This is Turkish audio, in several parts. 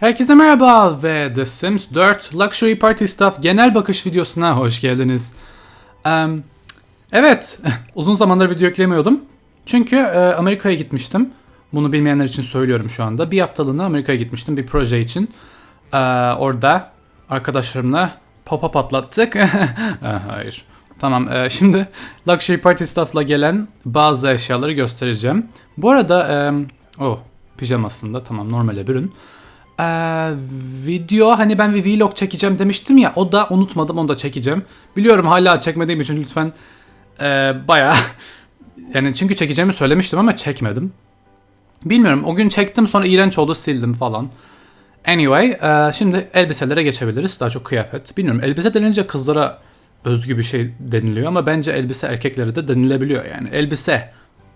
Herkese merhaba ve The Sims 4 Luxury Party Stuff genel bakış videosuna hoş geldiniz. Em, evet, uzun zamandır video eklemiyordum. Çünkü e, Amerika'ya gitmiştim. Bunu bilmeyenler için söylüyorum şu anda. Bir haftalığına Amerika'ya gitmiştim bir proje için. E, orada arkadaşlarımla pop-up patlattık. Hayır. Tamam, e, şimdi Luxury Party Stuff'la gelen bazı eşyaları göstereceğim. Bu arada, e, oh, pijamasında tamam normale bürün. Ee, video hani ben bir vlog çekeceğim demiştim ya o da unutmadım onu da çekeceğim. Biliyorum hala çekmediğim için lütfen ee, baya yani çünkü çekeceğimi söylemiştim ama çekmedim. Bilmiyorum o gün çektim sonra iğrenç oldu sildim falan. Anyway ee, şimdi elbiselere geçebiliriz daha çok kıyafet. Bilmiyorum elbise denilince kızlara özgü bir şey deniliyor ama bence elbise erkeklere de denilebiliyor yani. Elbise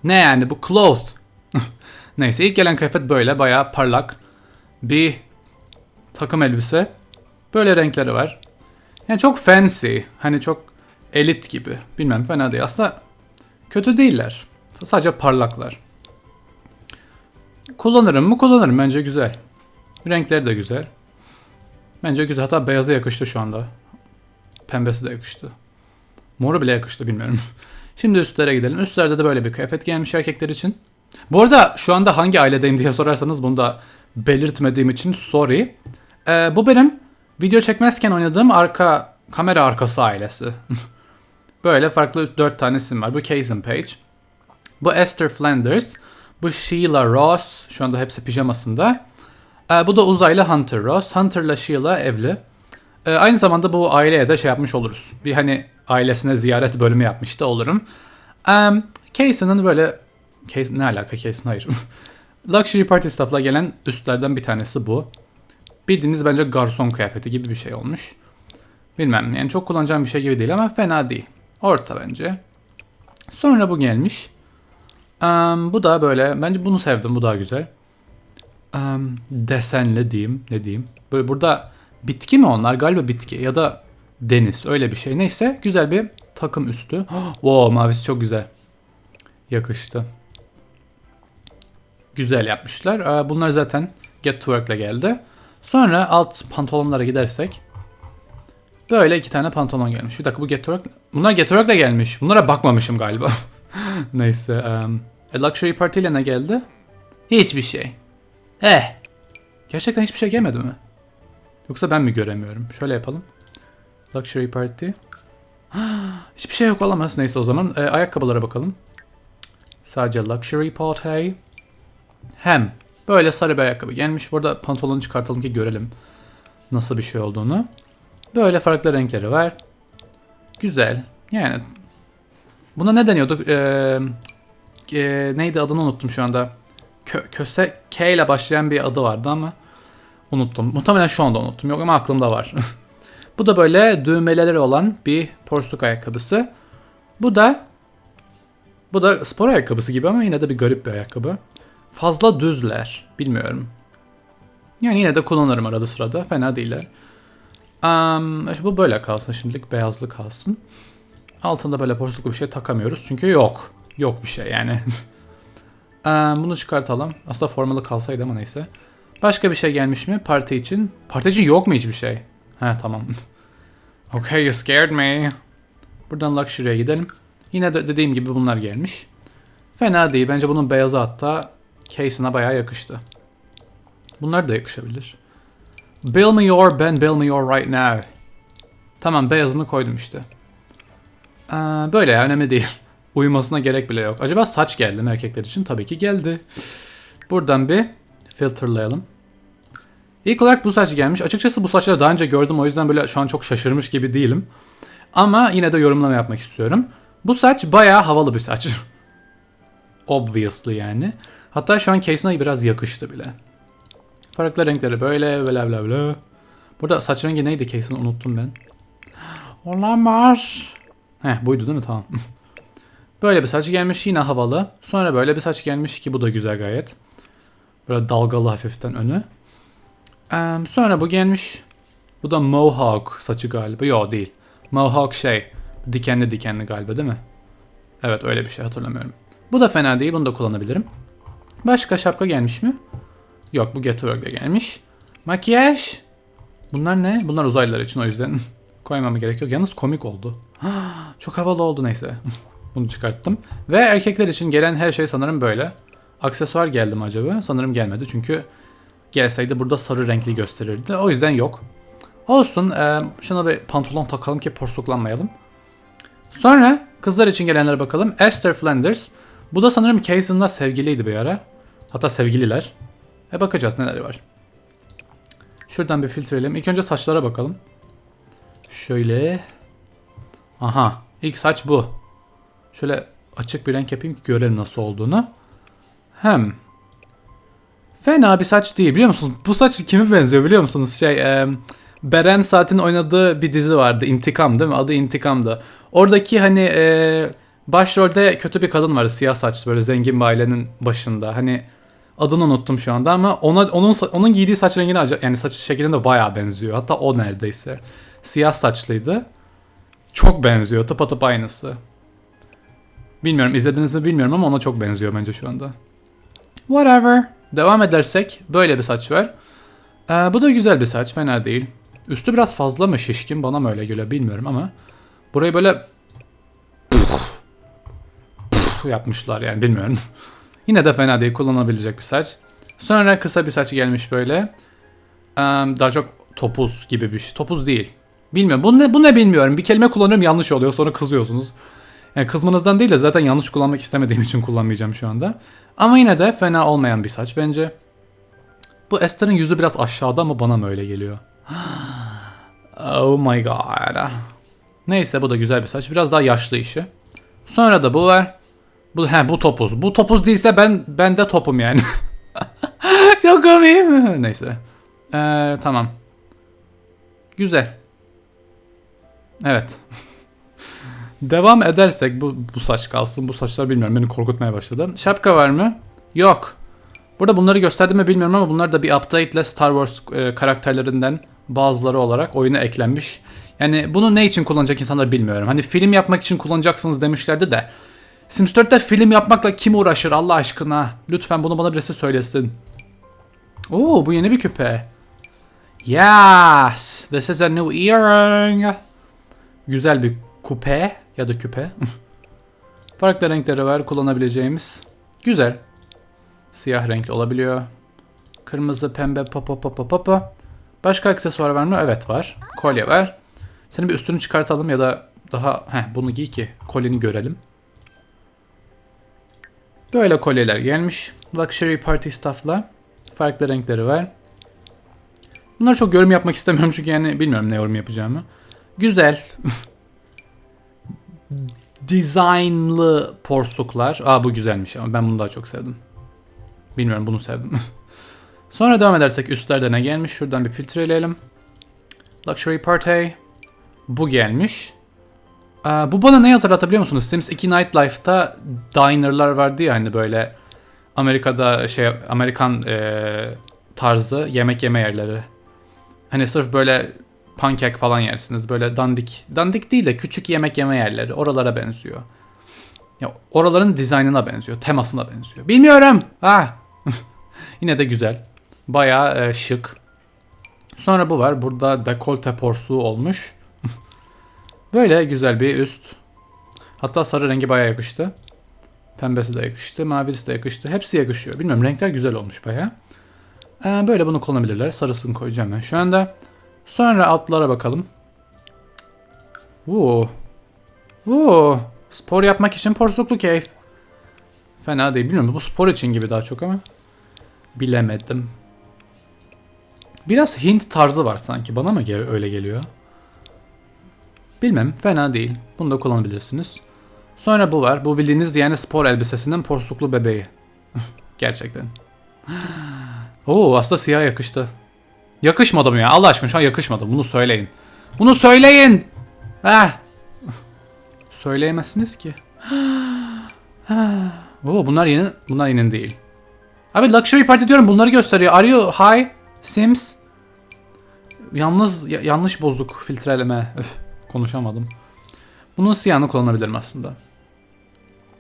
ne yani bu cloth. Neyse ilk gelen kıyafet böyle bayağı parlak bir takım elbise. Böyle renkleri var. Yani çok fancy. Hani çok elit gibi. Bilmem fena değil. Aslında kötü değiller. Sadece parlaklar. Kullanırım mı? Kullanırım. Bence güzel. Renkleri de güzel. Bence güzel. Hatta beyaza yakıştı şu anda. Pembesi de yakıştı. Moru bile yakıştı bilmiyorum. Şimdi üstlere gidelim. Üstlerde de böyle bir kıyafet gelmiş erkekler için. Bu arada şu anda hangi ailedeyim diye sorarsanız bunu da belirtmediğim için sorry. Ee, bu benim video çekmezken oynadığım arka kamera arkası ailesi. Böyle farklı dört tane isim var. Bu Kazan Page. Bu Esther Flanders. Bu Sheila Ross. Şu anda hepsi pijamasında. Ee, bu da uzaylı Hunter Ross. Hunter'la Sheila evli. Ee, aynı zamanda bu aileye de şey yapmış oluruz. Bir hani ailesine ziyaret bölümü yapmış da olurum. Um, Kazan'ın böyle... Kazan, ne alaka Kazan? Hayır. Luxury Party Stuff'la gelen üstlerden bir tanesi bu. Bildiğiniz bence garson kıyafeti gibi bir şey olmuş. Bilmem yani çok kullanacağım bir şey gibi değil ama fena değil. Orta bence. Sonra bu gelmiş. Um, bu da böyle bence bunu sevdim bu daha güzel. Um, desenli diyeyim ne diyeyim. Böyle burada bitki mi onlar galiba bitki ya da deniz öyle bir şey. Neyse güzel bir takım üstü. wow mavisi çok güzel. Yakıştı güzel yapmışlar. Bunlar zaten Get to Work'la geldi. Sonra alt pantolonlara gidersek böyle iki tane pantolon gelmiş. Bir dakika bu Get to Work... Bunlar Get to Work'la gelmiş. Bunlara bakmamışım galiba. Neyse. Um, A Luxury Party ile ne geldi? Hiçbir şey. Eh. Gerçekten hiçbir şey gelmedi mi? Yoksa ben mi göremiyorum? Şöyle yapalım. Luxury Party. Hiçbir şey yok olamaz. Neyse o zaman e, ayakkabılara bakalım. Sadece Luxury Party. Hem böyle sarı bir ayakkabı gelmiş. Burada pantolonu çıkartalım ki görelim nasıl bir şey olduğunu. Böyle farklı renkleri var. Güzel. Yani buna ne deniyordu? Ee, e, neydi adını unuttum şu anda. Kö, köse K ile başlayan bir adı vardı ama unuttum. Muhtemelen şu anda unuttum. Yok ama aklımda var. Bu da böyle düğmeleri olan bir porsuk ayakkabısı. Bu da bu da spor ayakkabısı gibi ama yine de bir garip bir ayakkabı. Fazla düzler. Bilmiyorum. Yani yine de kullanırım arada sırada. Fena değiller. Um, bu böyle kalsın şimdilik. Beyazlı kalsın. Altında böyle porsuklu bir şey takamıyoruz. Çünkü yok. Yok bir şey yani. um, bunu çıkartalım. Aslında formalı kalsaydı ama neyse. Başka bir şey gelmiş mi? Parti için. Parti için yok mu hiçbir şey? He tamam. okay you scared me. Buradan Luxury'e gidelim. Yine de dediğim gibi bunlar gelmiş. Fena değil. Bence bunun beyazı hatta case'ine bayağı yakıştı. Bunlar da yakışabilir. Bill me your, ben bill me your right now. Tamam beyazını koydum işte. Ee, böyle ya önemli değil. Uyumasına gerek bile yok. Acaba saç geldi mi erkekler için? Tabii ki geldi. Buradan bir filterlayalım. İlk olarak bu saç gelmiş. Açıkçası bu saçları daha önce gördüm o yüzden böyle şu an çok şaşırmış gibi değilim. Ama yine de yorumlama yapmak istiyorum. Bu saç bayağı havalı bir saç. Obviously yani. Hatta şu an case'ine biraz yakıştı bile. Farklı renkleri böyle bla bla bla. Burada saç rengi neydi case'ini unuttum ben. Olamaz. Heh buydu değil mi? Tamam. böyle bir saç gelmiş yine havalı. Sonra böyle bir saç gelmiş ki bu da güzel gayet. Böyle dalgalı hafiften önü. Ee, sonra bu gelmiş. Bu da mohawk saçı galiba. Yok değil. Mohawk şey. Dikenli dikenli galiba değil mi? Evet öyle bir şey hatırlamıyorum. Bu da fena değil. Bunu da kullanabilirim. Başka şapka gelmiş mi? Yok bu Get Work'e gelmiş. Makyaj. Bunlar ne? Bunlar uzaylılar için o yüzden koymama gerek yok. Yalnız komik oldu. Çok havalı oldu neyse. Bunu çıkarttım. Ve erkekler için gelen her şey sanırım böyle. Aksesuar geldi mi acaba? Sanırım gelmedi çünkü gelseydi burada sarı renkli gösterirdi. O yüzden yok. Olsun. E, şuna bir pantolon takalım ki porsuklanmayalım. Sonra kızlar için gelenlere bakalım. Esther Flanders. Bu da sanırım Casey'ınla sevgiliydi bir ara. Hatta sevgililer. E bakacağız neler var. Şuradan bir filtreleyelim. İlk önce saçlara bakalım. Şöyle. Aha. İlk saç bu. Şöyle açık bir renk yapayım ki görelim nasıl olduğunu. Hem. Fena bir saç değil biliyor musunuz? Bu saç kime benziyor biliyor musunuz? Şey, e, Beren Saat'in oynadığı bir dizi vardı. İntikam değil mi? Adı İntikam'dı. Oradaki hani e, başrolde kötü bir kadın vardı. Siyah saçlı böyle zengin bir ailenin başında. Hani adını unuttum şu anda ama ona onun onun giydiği saç rengine yani saç şekline de bayağı benziyor. Hatta o neredeyse. Siyah saçlıydı. Çok benziyor. Tıpatıp aynısı. Bilmiyorum izlediniz mi bilmiyorum ama ona çok benziyor bence şu anda. Whatever. Devam edersek böyle bir saç var. Ee, bu da güzel bir saç fena değil. Üstü biraz fazla mı şişkin bana mı öyle geliyor bilmiyorum ama burayı böyle yapmışlar yani bilmiyorum. Yine de fena değil kullanabilecek bir saç. Sonra kısa bir saç gelmiş böyle. Daha çok topuz gibi bir şey. Topuz değil. Bilmiyorum. Bu ne, bu ne bilmiyorum. Bir kelime kullanıyorum yanlış oluyor sonra kızıyorsunuz. Yani kızmanızdan değil de zaten yanlış kullanmak istemediğim için kullanmayacağım şu anda. Ama yine de fena olmayan bir saç bence. Bu Esther'ın yüzü biraz aşağıda ama bana mı öyle geliyor? oh my god. Neyse bu da güzel bir saç. Biraz daha yaşlı işi. Sonra da bu var. Bu he bu topuz. Bu topuz değilse ben ben de topum yani. Çok komik. Neyse. Ee, tamam. Güzel. Evet. Devam edersek bu bu saç kalsın. Bu saçlar bilmiyorum beni korkutmaya başladı. Şapka var mı? Yok. Burada bunları gösterdim mi bilmiyorum ama bunlar da bir update ile Star Wars e, karakterlerinden bazıları olarak oyuna eklenmiş. Yani bunu ne için kullanacak insanlar bilmiyorum. Hani film yapmak için kullanacaksınız demişlerdi de. Sims 4'te film yapmakla kim uğraşır Allah aşkına? Lütfen bunu bana birisi söylesin. Oo bu yeni bir küpe. Yes, this is a new earring. Güzel bir kupe ya da küpe. Farklı renkleri var kullanabileceğimiz. Güzel. Siyah renk olabiliyor. Kırmızı, pembe, papa papa papa. Başka aksesuar var mı? Evet var. Kolye var. Senin bir üstünü çıkartalım ya da daha heh, bunu giy ki kolyeni görelim. Böyle kolyeler gelmiş. Luxury Party Stuff'la. Farklı renkleri var. Bunları çok yorum yapmak istemiyorum çünkü yani bilmiyorum ne yorum yapacağımı. Güzel. Designlı porsuklar. Aa bu güzelmiş ama ben bunu daha çok sevdim. Bilmiyorum bunu sevdim. Sonra devam edersek üstlerde ne gelmiş? Şuradan bir filtreleyelim. Luxury Party. Bu gelmiş. Aa, bu bana ne hatırlatabiliyor musunuz? Sims 2 Nightlife'da diner'lar vardı ya hani böyle Amerika'da şey Amerikan e, tarzı yemek yeme yerleri. Hani sırf böyle pankek falan yersiniz. Böyle dandik. Dandik değil de küçük yemek yeme yerleri. Oralara benziyor. Ya oraların dizaynına benziyor. Temasına benziyor. Bilmiyorum. Ha. Yine de güzel. Bayağı e, şık. Sonra bu var. Burada dekolte porsuğu olmuş. Böyle güzel bir üst. Hatta sarı rengi bayağı yakıştı. Pembesi de yakıştı. Mavisi de yakıştı. Hepsi yakışıyor. Bilmiyorum renkler güzel olmuş bayağı. Ee, böyle bunu kullanabilirler. Sarısını koyacağım ben şu anda. Sonra altlara bakalım. Oo. Oo. Spor yapmak için porsuklu keyif. Fena değil. Bilmiyorum bu spor için gibi daha çok ama. Bilemedim. Biraz Hint tarzı var sanki. Bana mı öyle geliyor? Bilmem. Fena değil. Bunu da kullanabilirsiniz. Sonra bu var. Bu bildiğiniz yani spor elbisesinin porsuklu bebeği. Gerçekten. Oo aslında siyah yakıştı. Yakışmadı mı ya? Allah aşkına şu an yakışmadı. Bunu söyleyin. Bunu söyleyin. Heh. Söyleyemezsiniz ki. Oo bunlar yeni bunlar yeni değil. Abi Luxury Party diyorum bunları gösteriyor. Are you high? Sims? Yalnız ya- yanlış bozuk filtreleme. Öf, konuşamadım. Bunun siyahını kullanabilirim aslında.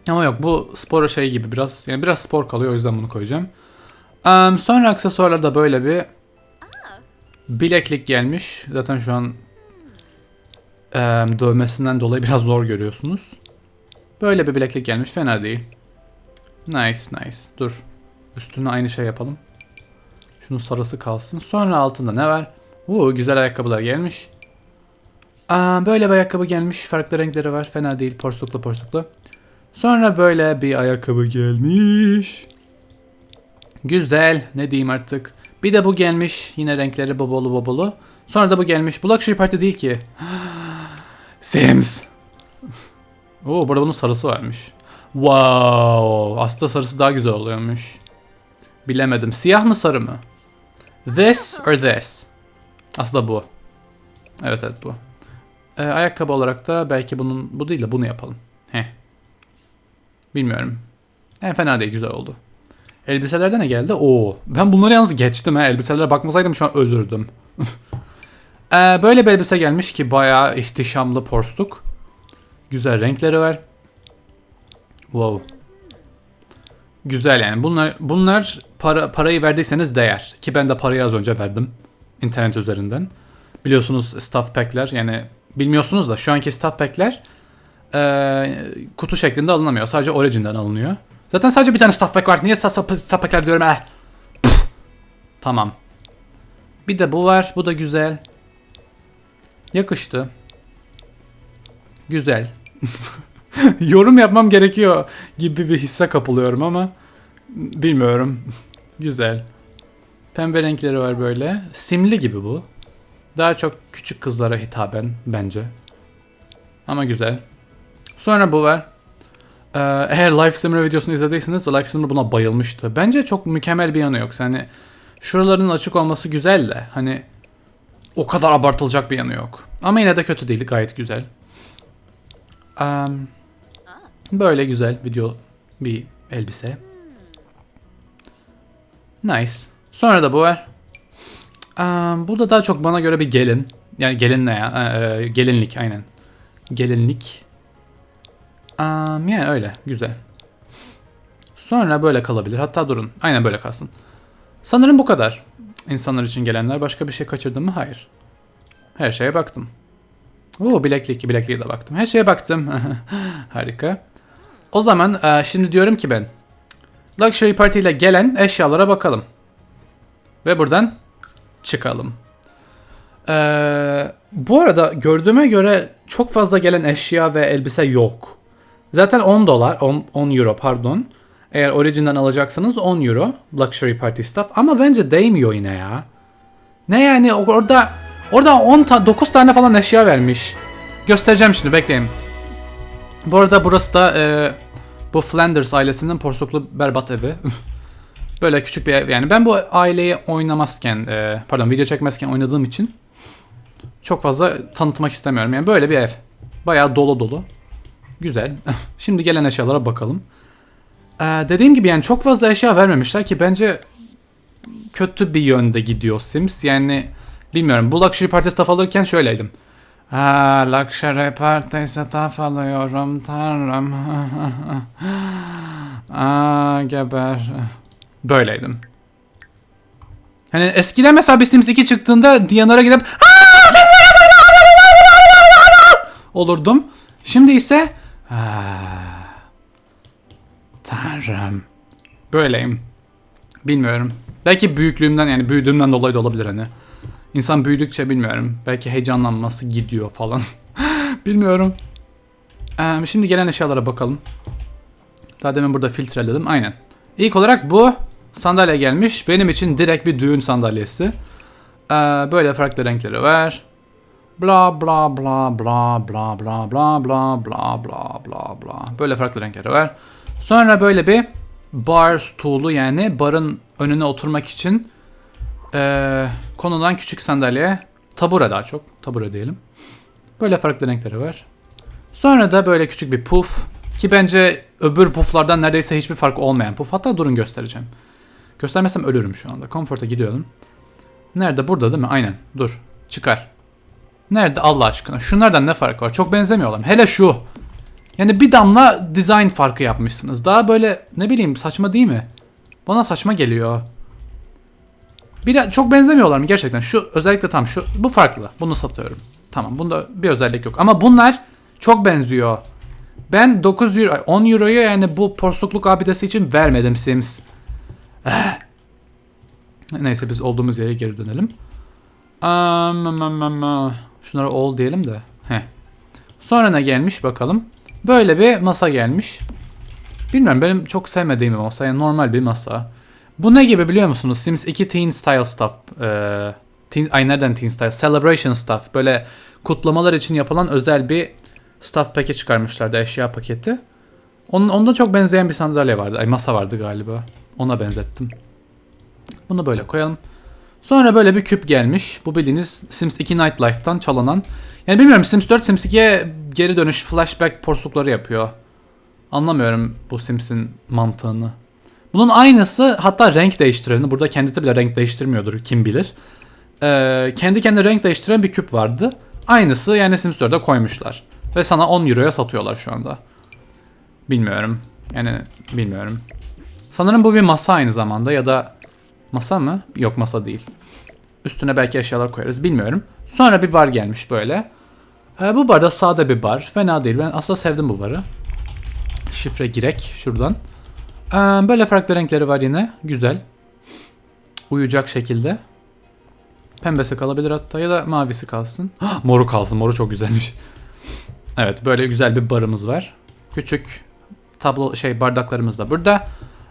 Ama yok bu spor şey gibi biraz yani biraz spor kalıyor o yüzden bunu koyacağım. Em, sonra aksesuarlarda böyle bir Bileklik gelmiş. Zaten şu an eee, dövmesinden dolayı biraz zor görüyorsunuz. Böyle bir bileklik gelmiş. Fena değil. Nice nice. Dur. Üstüne aynı şey yapalım. Şunun sarısı kalsın. Sonra altında ne var? Oo güzel ayakkabılar gelmiş. Aa, böyle bir ayakkabı gelmiş. Farklı renkleri var. Fena değil. Porsuklu porsuklu. Sonra böyle bir ayakkabı gelmiş. Güzel. Ne diyeyim artık. Bir de bu gelmiş. Yine renkleri bobolu bobolu. Sonra da bu gelmiş. Bu Luxury Party değil ki. Sims. Oo burada bunun sarısı varmış. Wow. Aslında sarısı daha güzel oluyormuş. Bilemedim. Siyah mı sarı mı? This or this? Aslında bu. Evet evet bu. Ee, ayakkabı olarak da belki bunun bu değil de bunu yapalım. Heh. Bilmiyorum. En fena değil güzel oldu. Elbiselerde ne geldi? Oo. Ben bunları yalnız geçtim ha. Elbiselere bakmasaydım şu an ölürdüm. Ee, böyle bir elbise gelmiş ki bayağı ihtişamlı porstuk. Güzel renkleri var. Wow. Güzel yani. Bunlar bunlar para parayı verdiyseniz değer. Ki ben de parayı az önce verdim internet üzerinden. Biliyorsunuz stuff pack'ler yani bilmiyorsunuz da şu anki stuff pack'ler eee, kutu şeklinde alınamıyor. Sadece Origin'den alınıyor. Zaten sadece bir tane stuff pack var. Niye stuff, stuff pack'ler diyorum eh. Tamam. Bir de bu var. Bu da güzel. Yakıştı. Güzel. Yorum yapmam gerekiyor gibi bir hisse kapılıyorum ama bilmiyorum. Güzel. Pembe renkleri var böyle. Simli gibi bu. Daha çok küçük kızlara hitaben bence. Ama güzel. Sonra bu var. Ee, eğer Life Simmer videosunu izlediyseniz Life Simmer buna bayılmıştı. Bence çok mükemmel bir yanı yok. Yani şuraların açık olması güzel de hani o kadar abartılacak bir yanı yok. Ama yine de kötü değil. Gayet güzel. Am, böyle güzel video bir elbise. Nice. Sonra da bu var. Bu da daha çok bana göre bir gelin. Yani gelin ne ya? Ee, gelinlik aynen. Gelinlik. Am, yani öyle. Güzel. Sonra böyle kalabilir. Hatta durun. Aynen böyle kalsın. Sanırım bu kadar. İnsanlar için gelenler. Başka bir şey kaçırdım mı? Hayır. Her şeye baktım. Oo bileklik, bilekliğe de baktım. Her şeye baktım. Harika. O zaman e, şimdi diyorum ki ben Luxury Party ile gelen eşyalara bakalım. Ve buradan çıkalım. Ee, bu arada gördüğüme göre çok fazla gelen eşya ve elbise yok. Zaten 10 dolar, 10, 10 euro pardon. Eğer Origin'den alacaksanız 10 euro Luxury Party stuff. Ama bence değmiyor yine ya. Ne yani orada orada 10 ta 9 tane falan eşya vermiş. Göstereceğim şimdi bekleyin. Bu arada burası da e, bu Flanders ailesinin porsuklu berbat evi. Böyle küçük bir yani. Ben bu aileyi oynamazken, e, pardon video çekmezken oynadığım için çok fazla tanıtmak istemiyorum. Yani böyle bir ev. Bayağı dolu dolu. Güzel. Şimdi gelen eşyalara bakalım. Ee, dediğim gibi yani çok fazla eşya vermemişler ki bence kötü bir yönde gidiyor Sims. Yani bilmiyorum. Bu Luxury Party stuff alırken şöyleydim. Ha, Luxury Party stuff alıyorum tanrım. Aa, geber. Böyleydim. Hani eskiden mesela bir Sims 2 çıktığında Diyanara gidip olurdum. Şimdi ise "Ah, Tanrım. Böyleyim. Bilmiyorum. Belki büyüklüğümden yani büyüdüğümden dolayı da olabilir hani. İnsan büyüdükçe bilmiyorum. Belki heyecanlanması gidiyor falan. bilmiyorum. Ee, şimdi gelen eşyalara bakalım. Daha demin burada filtreledim. Aynen. İlk olarak bu sandalye gelmiş. Benim için direkt bir düğün sandalyesi. Ee, böyle farklı renkleri var. Bla bla bla bla bla bla bla bla bla bla bla bla. Böyle farklı renkleri var. Sonra böyle bir bar stool'u yani barın önüne oturmak için eee, konulan küçük sandalye. Tabure daha çok. Tabure diyelim. Böyle farklı renkleri var. Sonra da böyle küçük bir puf. Ki bence öbür puflardan neredeyse hiçbir fark olmayan puf. Hatta durun göstereceğim. Göstermesem ölürüm şu anda. Comfort'a gidiyorum. Nerede? Burada değil mi? Aynen. Dur. Çıkar. Nerede Allah aşkına? Şunlardan ne fark var? Çok benzemiyorlar. Hele şu. Yani bir damla design farkı yapmışsınız. Daha böyle ne bileyim saçma değil mi? Bana saçma geliyor. Bir çok benzemiyorlar mı gerçekten? Şu özellikle tam şu bu farklı. Bunu satıyorum. Tamam bunda bir özellik yok. Ama bunlar çok benziyor. Ben 9 euro, 10 euroyu yani bu porsukluk abidesi için vermedim Sims. Eh. Neyse biz olduğumuz yere geri dönelim. Şunlara all diyelim de. Heh. Sonra ne gelmiş bakalım. Böyle bir masa gelmiş. Bilmiyorum benim çok sevmediğim bir masa. Yani normal bir masa. Bu ne gibi biliyor musunuz? Sims 2 Teen Style Stuff. Ee, teen, ay nereden Teen Style? Celebration Stuff. Böyle kutlamalar için yapılan özel bir stuff paket çıkarmışlardı. Eşya paketi. Onun, onda çok benzeyen bir sandalye vardı. Ay masa vardı galiba. Ona benzettim. Bunu böyle koyalım. Sonra böyle bir küp gelmiş. Bu bildiğiniz Sims 2 Nightlife'tan çalınan. Yani bilmiyorum Sims 4 Sims 2'ye geri dönüş flashback porsuklukları yapıyor. Anlamıyorum bu Sims'in mantığını. Bunun aynısı hatta renk değiştireni. Burada kendisi bile renk değiştirmiyordur kim bilir. Ee, kendi kendine renk değiştiren bir küp vardı. Aynısı yani Sims 4'e koymuşlar. Ve sana 10 euroya satıyorlar şu anda. Bilmiyorum. Yani bilmiyorum. Sanırım bu bir masa aynı zamanda ya da masa mı? Yok masa değil. Üstüne belki eşyalar koyarız bilmiyorum. Sonra bir bar gelmiş böyle. Ee, bu bar da sade bir bar. Fena değil. Ben aslında sevdim bu barı. Şifre girek şuradan. Ee, böyle farklı renkleri var yine. Güzel. Uyuyacak şekilde. Pembesi kalabilir hatta ya da mavisi kalsın. Moru kalsın. Moru çok güzelmiş. Evet böyle güzel bir barımız var. Küçük tablo şey bardaklarımız da burada.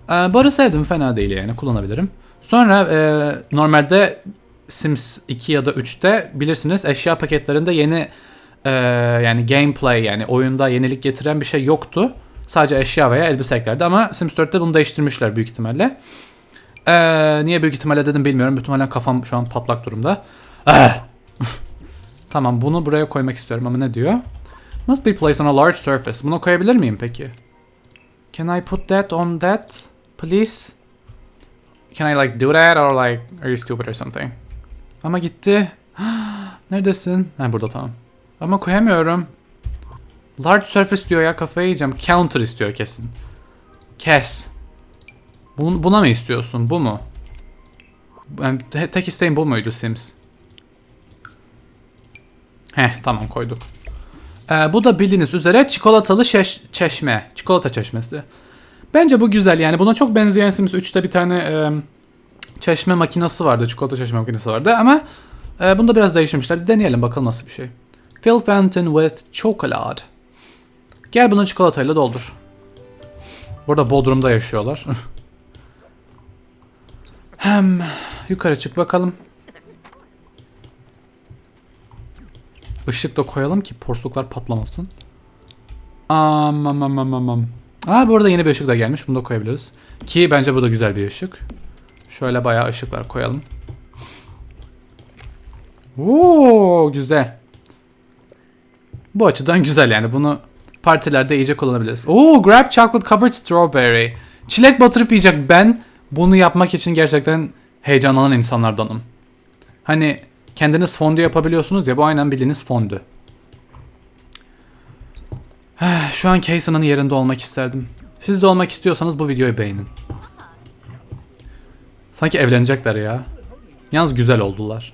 Ee, barı sevdim fena değil yani kullanabilirim. Sonra e, normalde Sims 2 ya da 3'te bilirsiniz eşya paketlerinde yeni e, yani gameplay yani oyunda yenilik getiren bir şey yoktu. Sadece eşya veya elbise eklerdi ama Sims 4'te bunu değiştirmişler büyük ihtimalle. Ee, niye büyük ihtimalle dedim bilmiyorum. Büyük ihtimalle kafam şu an patlak durumda. Ah! tamam bunu buraya koymak istiyorum ama ne diyor? Must be placed on a large surface. Bunu koyabilir miyim peki? Can I put that on that? Please? Can I like do that or like are you stupid or something? Ama gitti. Neredesin? Ha burada tamam. Ama koyamıyorum. Large surface diyor ya kafayı yiyeceğim. Counter istiyor kesin. Kes. Bun- buna mı istiyorsun? Bu mu? Yani te- tek isteğim bu muydu Sims? Heh tamam koyduk. Ee, bu da bildiğiniz üzere çikolatalı çeşme. Çikolata çeşmesi. Bence bu güzel yani buna çok benzeyen Sims 3'te bir tane e, çeşme makinesi vardı. Çikolata çeşme makinesi vardı ama e, bunda biraz değiştirmişler. Deneyelim bakalım nasıl bir şey. Fill fountain with chocolate. Gel bunu çikolatayla doldur. Burada Bodrum'da yaşıyorlar. Hem yukarı çık bakalım. Işık da koyalım ki porsukluklar patlamasın. Amam amam amam. Aa bu arada yeni bir ışık da gelmiş. Bunu da koyabiliriz. Ki bence bu da güzel bir ışık. Şöyle bayağı ışıklar koyalım. Oo güzel. Bu açıdan güzel yani. Bunu partilerde iyice kullanabiliriz. Oo grab chocolate covered strawberry. Çilek batırıp yiyecek ben bunu yapmak için gerçekten heyecanlanan insanlardanım. Hani kendiniz fondü yapabiliyorsunuz ya bu aynen bildiğiniz fondü. Şu an Casey'nin yerinde olmak isterdim. Siz de olmak istiyorsanız bu videoyu beğenin. Sanki evlenecekler ya. Yalnız güzel oldular.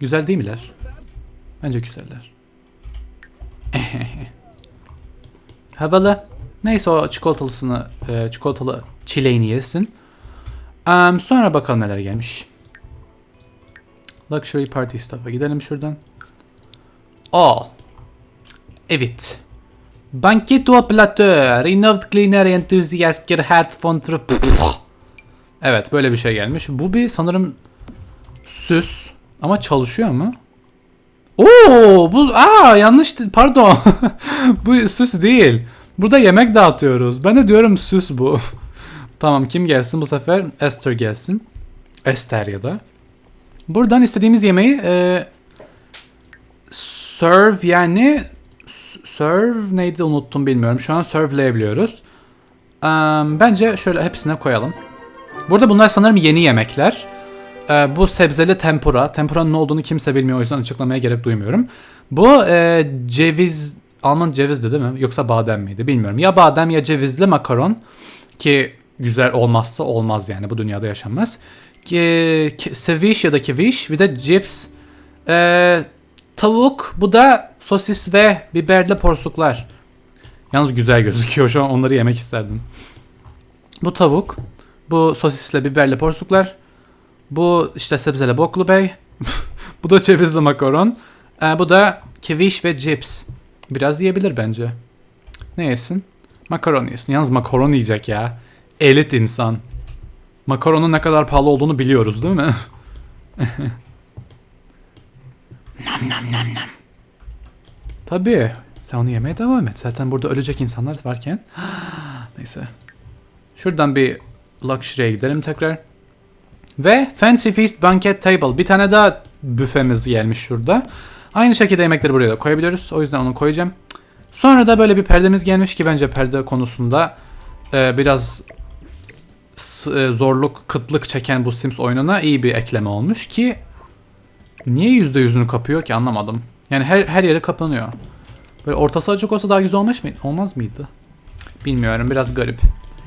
Güzel değil miler? Bence güzeller. Havalı. Neyse o çikolatalısını, e, çikolatalı çileğini yesin. Em, sonra bakalım neler gelmiş. Luxury party stuff'a gidelim şuradan. All. Evet. Banquet au plateur. Renoved cleaner enthusiast heart font Evet böyle bir şey gelmiş. Bu bir sanırım süs. Ama çalışıyor mu? Oo bu aa yanlış pardon. bu süs değil. Burada yemek dağıtıyoruz. Ben de diyorum süs bu. tamam kim gelsin bu sefer? Esther gelsin. Esther ya da. Buradan istediğimiz yemeği e, serve yani serve neydi unuttum bilmiyorum. Şu an serve'leyebiliyoruz. Em, bence şöyle hepsine koyalım. Burada bunlar sanırım yeni yemekler. Ee, bu sebzeli tempura. Tempura'nın ne olduğunu kimse bilmiyor o yüzden açıklamaya gerek duymuyorum. Bu e, ceviz, Alman cevizdi değil mi? Yoksa badem miydi bilmiyorum. Ya badem ya cevizli makaron ki güzel olmazsa olmaz yani bu dünyada yaşanmaz. Ke- Seviş ya da kiviş. Bir de cips. Ee, tavuk. Bu da sosis ve biberli porsuklar. Yalnız güzel gözüküyor. Şu an onları yemek isterdim. Bu tavuk. Bu sosisle biberli porsuklar. Bu işte sebzeli boklu bey. bu da cevizli makaron. Ee, bu da kiviş ve cips. Biraz yiyebilir bence. Ne yesin? Makaron yesin. Yalnız makaron yiyecek ya. Elit insan. Makaronun ne kadar pahalı olduğunu biliyoruz değil mi? nam nam nam nam. Tabii. Sen onu yemeye devam et. Zaten burada ölecek insanlar varken. Neyse. Şuradan bir luxury'e gidelim tekrar. Ve Fancy Feast Banquet Table. Bir tane daha büfemiz gelmiş şurada. Aynı şekilde yemekleri buraya da koyabiliyoruz. O yüzden onu koyacağım. Sonra da böyle bir perdemiz gelmiş ki bence perde konusunda e, biraz e, zorluk, kıtlık çeken bu Sims oyununa iyi bir ekleme olmuş ki niye yüzde yüzünü kapıyor ki anlamadım. Yani her, her yeri kapanıyor. Böyle ortası açık olsa daha güzel olmuş muydu? Olmaz mıydı? Bilmiyorum biraz garip.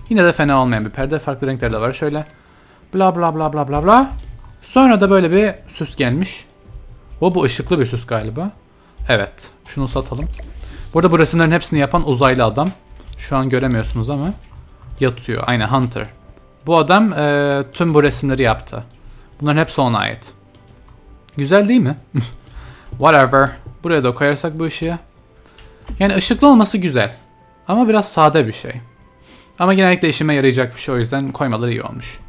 Yine de fena olmayan bir perde. Farklı renkleri de var şöyle. Bla bla bla bla bla bla. Sonra da böyle bir süs gelmiş. O bu ışıklı bir süs galiba. Evet. Şunu satalım. Burada bu resimlerin hepsini yapan uzaylı adam. Şu an göremiyorsunuz ama. Yatıyor. Aynen Hunter. Bu adam e, tüm bu resimleri yaptı. Bunların hepsi ona ait. Güzel değil mi? Whatever. Buraya da koyarsak bu ışığı. Yani ışıklı olması güzel. Ama biraz sade bir şey. Ama genellikle işime yarayacak bir şey o yüzden koymaları iyi olmuş.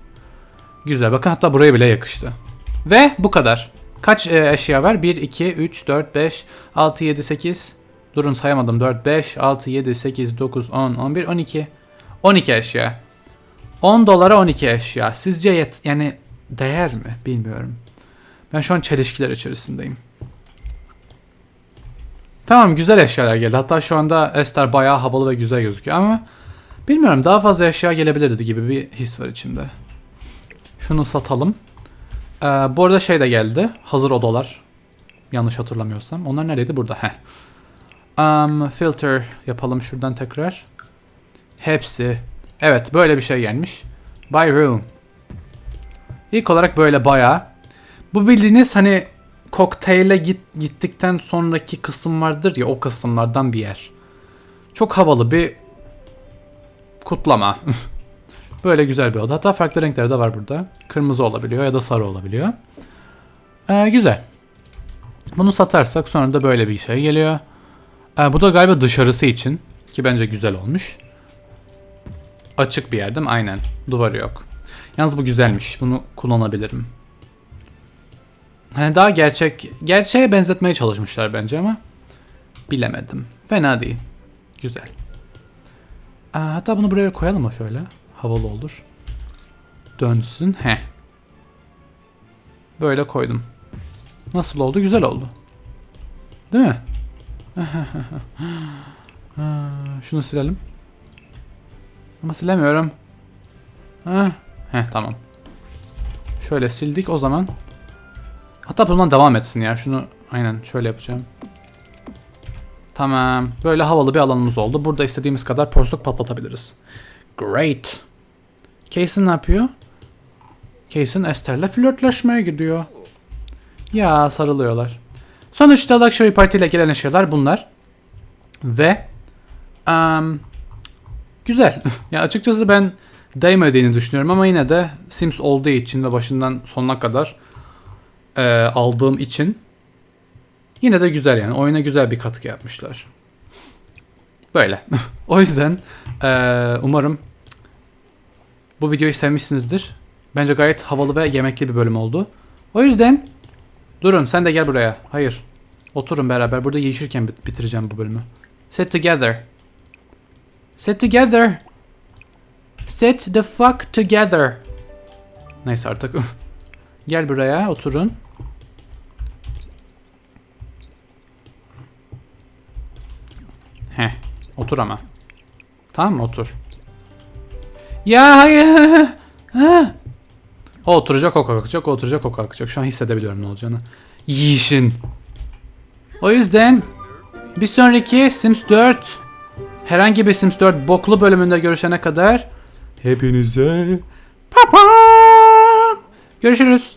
Güzel bakın hatta buraya bile yakıştı. Ve bu kadar. Kaç e, eşya var? 1, 2, 3, 4, 5, 6, 7, 8. Durun sayamadım. 4, 5, 6, 7, 8, 9, 10, 11, 12. 12 eşya. 10 dolara 12 eşya. Sizce yet yani değer mi? Bilmiyorum. Ben şu an çelişkiler içerisindeyim. Tamam güzel eşyalar geldi. Hatta şu anda Esther bayağı havalı ve güzel gözüküyor ama bilmiyorum daha fazla eşya gelebilirdi gibi bir his var içimde. Şunu satalım. Ee, bu arada şey de geldi. Hazır odalar. Yanlış hatırlamıyorsam. Onlar neredeydi? Burada. Heh. Um, filter yapalım şuradan tekrar. Hepsi. Evet böyle bir şey gelmiş. By room. İlk olarak böyle bayağı. Bu bildiğiniz hani kokteyle git, gittikten sonraki kısım vardır ya o kısımlardan bir yer. Çok havalı bir kutlama. Böyle güzel bir oda. Hatta farklı renkleri de var burada. Kırmızı olabiliyor ya da sarı olabiliyor. Ee, güzel. Bunu satarsak sonra da böyle bir şey geliyor. Ee, bu da galiba dışarısı için. Ki bence güzel olmuş. Açık bir yer değil? Aynen. Duvarı yok. Yalnız bu güzelmiş. Bunu kullanabilirim. Hani daha gerçek, gerçeğe benzetmeye çalışmışlar bence ama bilemedim. Fena değil. Güzel. Aa, hatta bunu buraya koyalım mı şöyle? Havalı olur. Dönsün. He. Böyle koydum. Nasıl oldu? Güzel oldu. Değil mi? Şunu silelim. Ama silemiyorum. Ha. Heh tamam. Şöyle sildik o zaman. Hatta bundan devam etsin ya. Şunu aynen şöyle yapacağım. Tamam. Böyle havalı bir alanımız oldu. Burada istediğimiz kadar porsuk patlatabiliriz. Great. Case'in ne yapıyor? Case'in Esther'le flörtleşmeye gidiyor. Ya sarılıyorlar. Sonuçta Luxury Party ile gelen eşyalar bunlar. Ve um, güzel. ya açıkçası ben değmediğini düşünüyorum ama yine de Sims olduğu için ve başından sonuna kadar e, aldığım için yine de güzel yani. Oyuna güzel bir katkı yapmışlar. Böyle. o yüzden e, umarım bu videoyu sevmişsinizdir. Bence gayet havalı ve yemekli bir bölüm oldu. O yüzden durun sen de gel buraya. Hayır. Oturun beraber. Burada bit- bitireceğim bu bölümü. Sit together. Sit together. Sit the fuck together. Neyse artık. gel buraya oturun. Heh. Otur ama. Tamam mı? Otur. Ya hayır. Ha. O oturacak o kalkacak, o oturacak o kalkacak. Şu an hissedebiliyorum ne olacağını. Yiyişin. O yüzden bir sonraki Sims 4 herhangi bir Sims 4 boklu bölümünde görüşene kadar hepinize papa Görüşürüz.